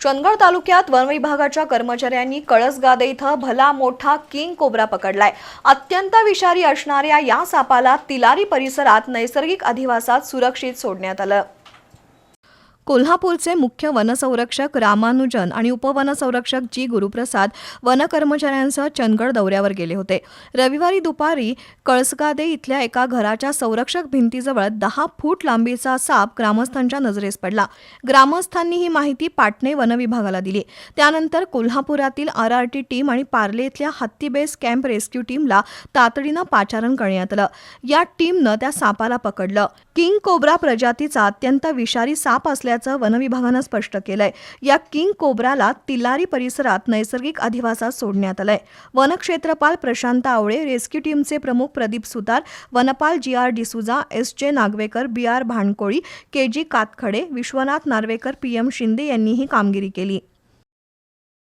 चंदगड तालुक्यात वन विभागाच्या कर्मचाऱ्यांनी कळसगादे इथं भला मोठा किंग कोबरा पकडलाय. अत्यंत विषारी असणाऱ्या या सापाला तिलारी परिसरात नैसर्गिक अधिवासात सुरक्षित सोडण्यात आलं. कोल्हापूरचे मुख्य वनसंरक्षक रामानुजन आणि उपवनसंरक्षक जी गुरुप्रसाद वनकर्मचाऱ्यांसह चंदगड दौऱ्यावर गेले होते. रविवारी दुपारी कळसगादे इथल्या एका घराच्या संरक्षक भिंतीजवळ दहा फूट लांबीचा साप ग्रामस्थांच्या नजरेस पडला. ग्रामस्थांनी ही माहिती पाटणे वनविभागाला दिली. त्यानंतर कोल्हापुरातील आर आर टी टीम आणि पार्ले इथल्या हत्ती बेस कॅम्प रेस्क्यू टीमला तातडीनं पाचारण करण्यात आलं. या टीमनं त्या सापाला पकडलं. किंग कोब्रा प्रजातीचा अत्यंत विषारी साप असल्याचं वनविभागानं स्पष्ट केलंय. या किंग कोब्राला तिलारी परिसरात नैसर्गिक अधिवासात सोडण्यात आलंय. वनक्षेत्रपाल प्रशांत आवळे रेस्क्यू टीमचे प्रमुख प्रदीप सुतार वनपाल जी R DSouza S J Nagvekar B R Bhankoli K G Katkhade Vishwanath Narvekar P M Shinde यांनी ही कामगिरी केली.